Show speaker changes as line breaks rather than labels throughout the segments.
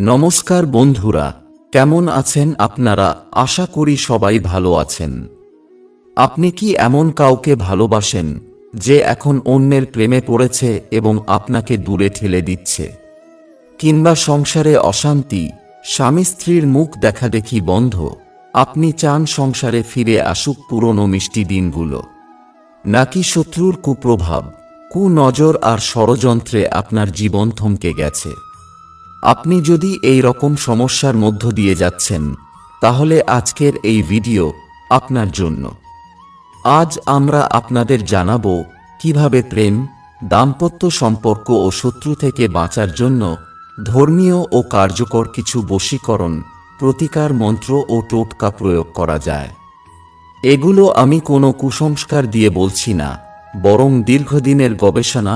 নমস্কার বন্ধুরা, কেমন আছেন আপনারা? আশা করি সবাই ভালো আছেন। আপনি কি এমন কাউকে ভালোবাসেন, যে এখন অন্যের প্রেমে পড়েছে এবং আপনাকে দূরে ঠেলে দিচ্ছে? কিংবা সংসারে অশান্তি, স্বামী স্ত্রীর মুখ দেখাদেখি বন্ধ, আপনি চান সংসারে ফিরে আসুক পুরনো মিষ্টি দিনগুলো? নাকি শত্রুর কুপ্রভাব, কুনজর আর ষড়যন্ত্রে আপনার জীবন থমকে গেছে? আপনি যদি এই রকম সমস্যার মধ্য দিয়ে যাচ্ছেন, তাহলে আজকের এই ভিডিও আপনার জন্য। আজ আমরা আপনাদের জানাব কীভাবে প্রেম, দাম্পত্য সম্পর্ক ও শত্রু থেকে বাঁচার জন্য ধর্মীয় ও কার্যকর কিছু বশীকরণ, প্রতিকার মন্ত্র ও টোটকা প্রয়োগ করা যায়। এগুলো আমি কোনো কুসংস্কার দিয়ে বলছি না, বরং দীর্ঘদিনের গবেষণা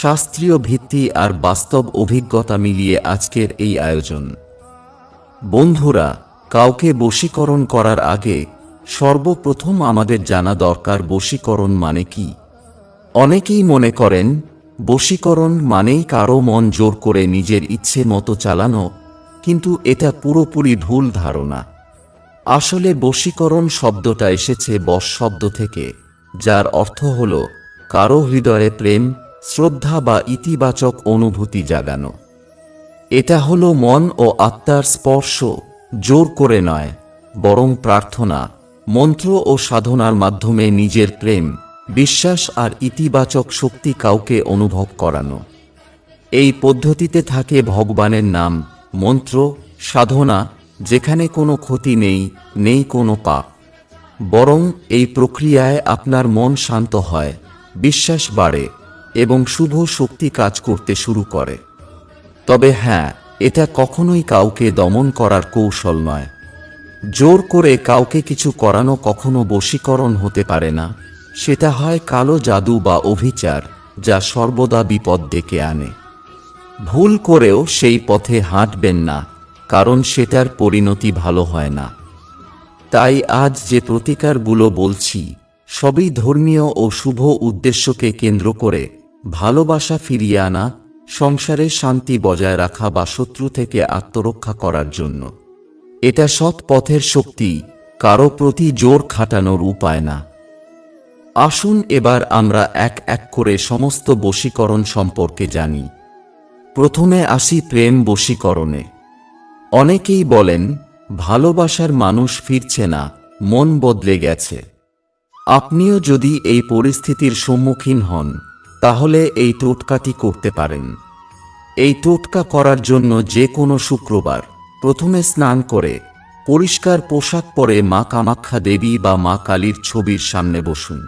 শাস্ত্রীয় ভিত্তি আর বাস্তব অভিজ্ঞতা মিলিয়ে আজকের এই আয়োজন। বন্ধুরা, কাউকে বশীকরণ করার আগে সর্বপ্রথম আমাদের জানা দরকার বশীকরণ মানে কি। অনেকেই মনে করেন, বশীকরণ মানেই কারও মন জোর করে নিজের ইচ্ছে মতো চালানো, কিন্তু এটা পুরোপুরি ভুল ধারণা। আসলে বশীকরণ শব্দটা এসেছে বশ শব্দ থেকে, যার অর্থ হল কারও হৃদয়ে প্রেম শ্রদ্ধা বা ইতিবাচক অনুভূতি জাগানো। এটা হলো মন ও আত্মার স্পর্শ, জোর করে নয়, বরং প্রার্থনা, মন্ত্র ও সাধনার মাধ্যমে নিজের প্রেম, বিশ্বাস আর ইতিবাচক শক্তি কাউকে অনুভব করানো। এই পদ্ধতিতে থাকে ভগবানের নাম, মন্ত্র, সাধনা, যেখানে কোনো ক্ষতি নেই নেই কোনো পাপ। বরং এই প্রক্রিয়ায় আপনার মন শান্ত হয়, বিশ্বাস বাড়ে। এবং শুভ শক্তি কাজ করতে শুরু করে। তবে হ্যাঁ এটা কখনোই কাউকে দমন করার কৌশল নয়। জোর করে কাউকে কিছু করানো কখনো বশীকরণ হতে পারে না। সেটা হয় কালো জাদু বা অভিচার, যা সর্বদা বিপদ ডেকে আনে। ভুল করেও সেই পথে হাঁটবেন না, কারণ সেটার পরিণতি ভালো হয় না। তাই আজ যে প্রতিকারগুলো বলছি, সবই ধর্মীয় ও শুভ উদ্দেশ্যকে কেন্দ্র করে ভালোবাসা ফিরিয়ে আনা, সংসারে শান্তি বজায় রাখা বা শত্রু থেকে আত্মরক্ষা করার জন্য। এটা সৎ পথের শক্তি, কারও প্রতি জোর খাটানোর উপায় না। আসুন এবার আমরা এক এক করে সমস্ত বশীকরণ সম্পর্কে জানি। প্রথমে আসি প্রেম বশীকরণে। অনেকেই বলেন, ভালোবাসার মানুষ ফিরছে না, মন বদলে গেছে। আপনিও যদি এই পরিস্থিতির সম্মুখীন হন তাহলে এই টোটকাটি করতে পারেন। এই টোটকা করার জন্য যে কোনো শুক্রবার প্রথমে স্নান করে পরিষ্কার পোশাক পরে মা কামাখ্যা দেবী বা মা কালীর ছবির সামনে বসুন।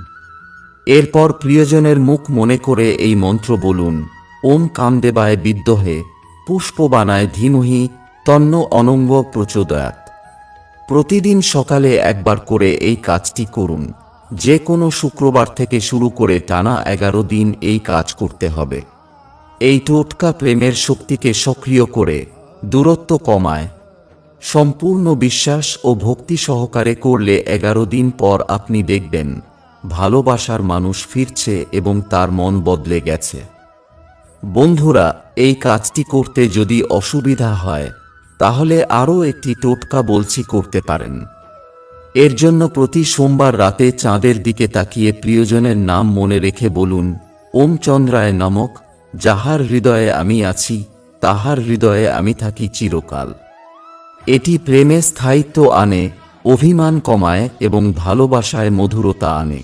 এরপর প্রিয়জনের মুখ মনে করে এই মন্ত্র বলুন, ওম কামদেবায় বিদ্যহে পুষ্প বানায় ধীমহি তন্ন অনঙ্গ প্রচোদয়াত প্রতিদিন সকালে একবার করে এই কাজটি করুন। যে কোনো শুক্রবার থেকে শুরু করে টানা এগারো দিন এই কাজ করতে হবে। এই টোটকা প্রেমের শক্তিকে সক্রিয় করে, দূরত্ব কমায়। সম্পূর্ণ বিশ্বাস ও ভক্তি সহকারে করলে এগারো দিন পর আপনি দেখবেন, ভালোবাসার মানুষ ফিরছে এবং তার মন বদলে গেছে। বন্ধুরা, এই কাজটি করতে যদি অসুবিধা হয়, তাহলে আরও একটি টোটকা বলছি করতে পারেন। এর জন্য প্রতি সোমবার রাতে চাঁদের দিকে তাকিয়ে প্রিয়জনের নাম মনে রেখে বলুন, ওম চন্দ্রায় নামক যাহার হৃদয়ে আমি আছি, তাহার হৃদয়ে আমি থাকি চিরকাল। এটি প্রেমে স্থায়িত্ব আনে, অভিমান কমায় এবং ভালোবাসায় মধুরতা আনে।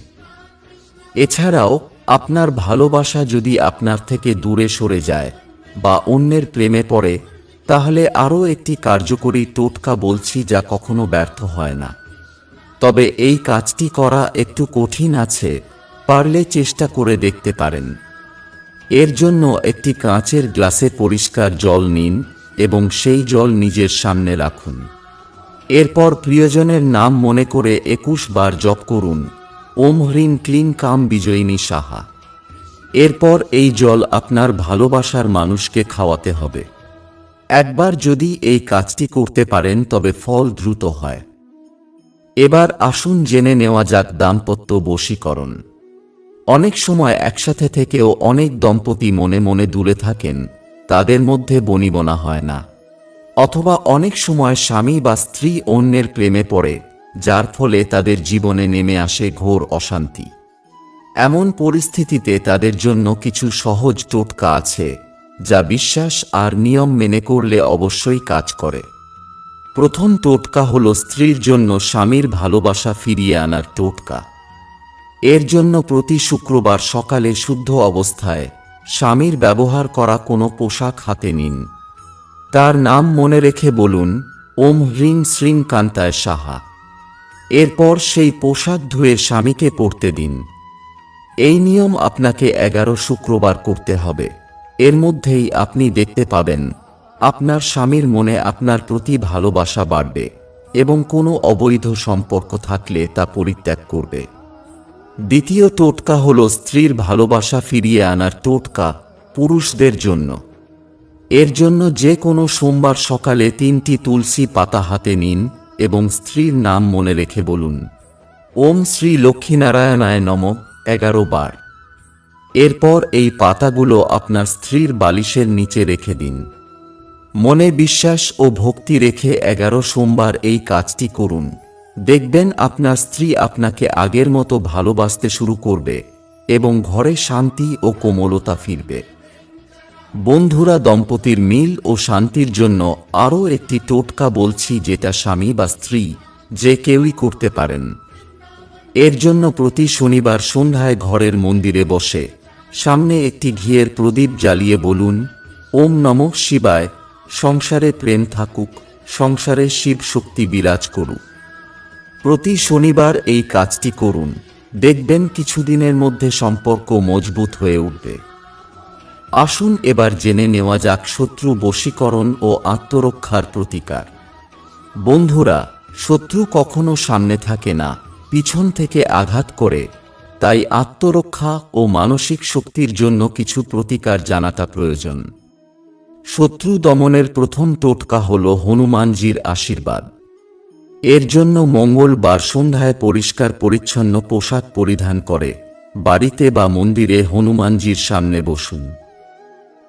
এছাড়াও, আপনার ভালোবাসা যদি আপনার থেকে দূরে সরে যায় বা অন্যের প্রেমে পড়ে, তাহলে আরও একটি কার্যকরী টোটকা বলছি যা কখনো ব্যর্থ হয় না। তবে এই কাজটি করা একটু কঠিন আছে, পারলে চেষ্টা করে দেখতে পারেন। এর জন্য একটি কাঁচের গ্লাসে পরিষ্কার জল নিন এবং সেই জল নিজের সামনে রাখুন। এরপর প্রিয়জনের নাম মনে করে একুশ বার জপ করুন, ওম হ্রিং ক্লিন কাম বিজয়িনী সাহা। এরপর এই জল আপনার ভালোবাসার মানুষকে খাওয়াতে হবে। একবার যদি এই কাজটি করতে পারেন তবে ফল দ্রুত হয়। এবার আসুন জেনে নেওয়া যাক দাম্পত্য বশীকরণ। অনেক সময় একসাথে থেকেও অনেক দম্পতি মনে মনে দূরে থাকেন, তাদের মধ্যে বনিবনা হয় না। অথবা অনেক সময় স্বামী বা স্ত্রী অন্যের প্রেমে পড়ে, যার ফলে তাদের জীবনে নেমে আসে ঘোর অশান্তি। এমন পরিস্থিতিতে তাদের জন্য কিছু সহজ টোটকা আছে, যা বিশ্বাস আর নিয়ম মেনে করলে অবশ্যই কাজ করে। প্রথম টোটকা হল স্ত্রীর জন্য স্বামীর ভালোবাসা ফিরিয়ে আনার টোটকা। এর জন্য প্রতি শুক্রবার সকালে শুদ্ধ অবস্থায় স্বামীর ব্যবহার করা কোনো পোশাক হাতে নিন। তার নাম মনে রেখে বলুন, ওম হ্রিং শ্রীং কান্তায় সাহা। এরপর সেই পোশাক ধুয়ে স্বামীকে পরতে দিন। এই নিয়ম আপনাকে এগারো শুক্রবার করতে হবে। এর মধ্যেই আপনি দেখতে পাবেন আপনার স্বামীর মনে আপনার প্রতি ভালোবাসা বাড়বে এবং কোনো অবৈধ সম্পর্ক থাকলে তা পরিত্যাগ করবে। দ্বিতীয় টোটকা হল স্ত্রীর ভালোবাসা ফিরিয়ে আনার টোটকা পুরুষদের জন্য। এর জন্য যে কোনো সোমবার সকালে তিনটি তুলসী পাতা হাতে নিন এবং স্ত্রীর নাম মনে রেখে বলুন, ওম শ্রী লক্ষ্মীনারায়ণায় নম এগারো বার। এরপর এই পাতাগুলো আপনার স্ত্রীর বালিশের নিচে রেখে দিন। মনে বিশ্বাস ও ভক্তি রেখে এগারো সোমবার এই কাজটি করুন। দেখবেন আপনার স্ত্রী আপনাকে আগের মতো ভালোবাসতে শুরু করবে এবং ঘরে শান্তি ও কোমলতা ফিরবে। বন্ধুরা, দম্পতির মিল ও শান্তির জন্য আরও একটি টোটকা বলছি যেটা স্বামী বা স্ত্রী যে কেউই করতে পারেন। এর জন্য প্রতি শনিবার সন্ধ্যায় ঘরের মন্দিরে বসে সামনে একটি ঘিয়ের প্রদীপ জ্বালিয়ে বলুন, ওম নম শিবায় সংসারে প্রেম থাকুক, সংসারে শিব শক্তি বিরাজ করুক। প্রতি শনিবার এই কাজটি করুন, দেখবেন কিছুদিনের মধ্যে সম্পর্ক মজবুত হয়ে উঠবে। আসুন এবার জেনে নেওয়া যাক শত্রু বশীকরণ ও আত্মরক্ষার প্রতিকার। বন্ধুরা, শত্রু কখনো সামনে থাকে না, পিছন থেকে আঘাত করে, তাই আত্মরক্ষা ও মানসিক শক্তির জন্য কিছু প্রতিকার জানাটা প্রয়োজন। শত্রু দমনের প্রথম টোটকা হল হনুমানজির আশীর্বাদ। এর জন্য মঙ্গলবার সন্ধ্যায় পরিষ্কার পরিচ্ছন্ন পোশাক পরিধান করে বাড়িতে বা মন্দিরে হনুমানজির সামনে বসুন।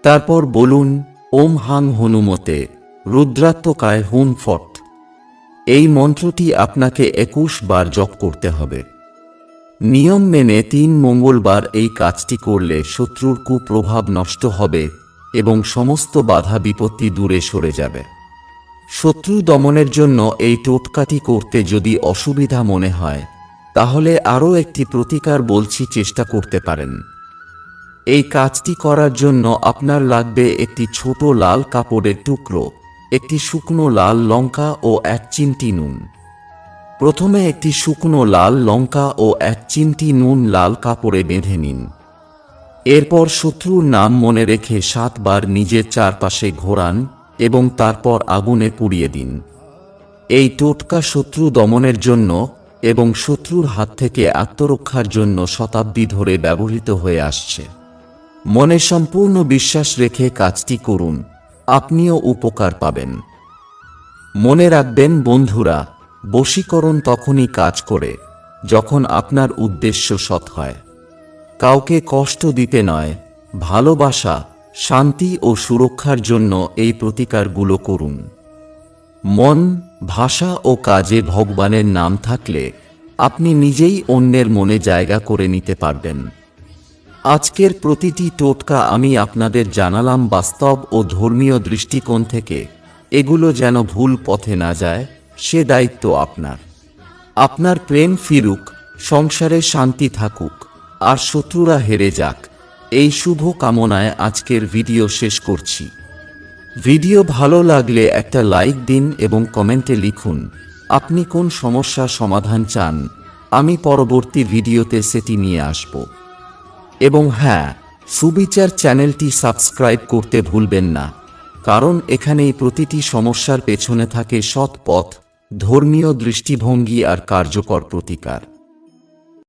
তারপর বলুন, ওম হাং হনুমতে, রুদ্রাত্মকায় হুন ফট। এই মন্ত্রটি আপনাকে একুশ বার জপ করতে হবে। নিয়ম মেনে তিন মঙ্গলবার এই কাজটি করলে শত্রুর কুপ্রভাব নষ্ট হবে এবং সমস্ত বাধা বিপত্তি দূরে সরে যাবে। শত্রু দমনের জন্য এই টোটকাটি করতে যদি অসুবিধা মনে হয়, তাহলে আরও একটি প্রতিকার বলছি চেষ্টা করতে পারেন। এই কাজটি করার জন্য আপনার লাগবে একটি ছোট লাল কাপড়ের টুকরো, একটি শুকনো লাল লঙ্কা ও এক চিমটি নুন। প্রথমে একটি শুকনো লাল লঙ্কা ও এক চিমটি নুন লাল কাপড়ে বেঁধে নিন। এরপর শত্রুর নাম মনে রেখে সাতবার নিজের চারপাশে ঘোরান এবং তারপর আগুনে পুড়িয়ে দিন। এই টোটকা শত্রু দমনের জন্য এবং শত্রুর হাত থেকে আত্মরক্ষার জন্য শতাব্দী ধরে ব্যবহৃত হয়ে আসছে। মনে সম্পূর্ণ বিশ্বাস রেখে কাজটি করুন। আপনিও উপকার পাবেন। মনে রাখবেন, বন্ধুরা, বশীকরণ তখনই কাজ করে, যখন আপনার উদ্দেশ্য সৎ হয়। কাউকে কষ্ট দিতে নয়, ভালোবাসা, শান্তি ও সুরক্ষার জন্য এই প্রতিকারগুলো করুন। মন, ভাষা ও কাজে ভগবানের নাম থাকলে আপনি নিজেই অন্যের মনে জায়গা করে নিতে পারবেন। আজকের প্রতিটি টোটকা আমি আপনাদের জানালাম বাস্তব ও ধর্মীয় দৃষ্টিকোণ থেকে, এগুলো যেন ভুল পথে না যায়, সে দায়িত্ব আপনার। আপনার প্রেম ফিরুক, সংসারে শান্তি থাকুক। আর শত্রুরা হেরে যাক। এই শুভ কামনায় আজকের ভিডিও শেষ করছি। ভিডিও ভালো লাগলে একটা লাইক দিন এবং কমেন্টে লিখুন, আপনি কোন সমস্যার সমাধান চান? আমি পরবর্তী ভিডিওতে সেটি নিয়ে আসব। এবং হ্যাঁ সুবিচার চ্যানেলটি সাবস্ক্রাইব করতে ভুলবেন না, কারণ এখানেই প্রতিটি সমস্যার পেছনে থাকে সৎ পথ, ধর্মীয় দৃষ্টিভঙ্গি আর কার্যকর প্রতিকার।